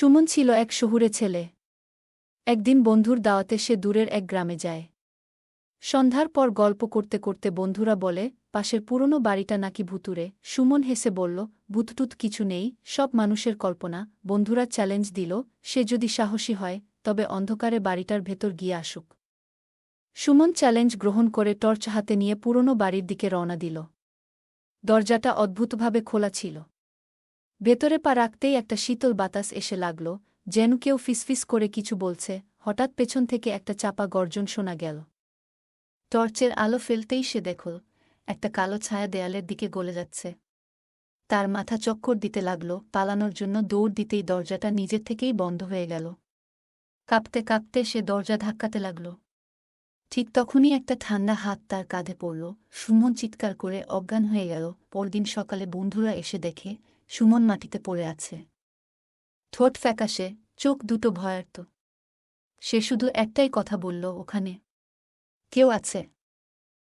সুমন ছিল এক শহুরে ছেলে। একদিন বন্ধুর দাওয়াতে সে দূরের এক গ্রামে যায়। সন্ধ্যার পর গল্প করতে করতে বন্ধুরা বলে, পাশের পুরনো বাড়িটা নাকি ভুতুরে। সুমন হেসে বলল, ভূতটুত কিছু নেই, সব মানুষের কল্পনা। বন্ধুরা চ্যালেঞ্জ দিল, সে যদি সাহসী হয়, তবে অন্ধকারে বাড়িটার ভেতর গিয়ে আসুক। সুমন চ্যালেঞ্জ গ্রহণ করে টর্চ হাতে নিয়ে পুরনো বাড়ির দিকে রওনা দিল। দরজাটা অদ্ভুতভাবে খোলা ছিল। ভেতরে পা রাখতেই একটা শীতল বাতাস এসে লাগল, যেন কেউ ফিসফিস করে কিছু বলছে, হঠাৎ পেছন থেকে একটা চাপা গর্জন শোনা গেল। টর্চের আলো ফেলতেই সে দেখল, একটা কালো ছায়া দেয়ালের দিকে গলে যাচ্ছে। তার মাথা চক্কর দিতে লাগল, পালানোর জন্য দৌড় দিতেই দরজাটা নিজের থেকেই বন্ধ হয়ে গেল। কাঁপতে কাঁপতে সে দরজা ধাক্কাতে লাগল। ঠিক তখনই একটা ঠান্ডা হাত তার কাঁধে পড়ল, সুমন চিৎকার করে অজ্ঞান হয়ে গেল। পরদিন সকালে বন্ধুরা এসে দেখে সুমন মাটিতে পড়ে আছে। ঠোঁট ফ্যাকাশে, চোখ দুটো ভয়ার্ত। সে শুধু একটাই কথা বলল ওখানে। কেউ আছে?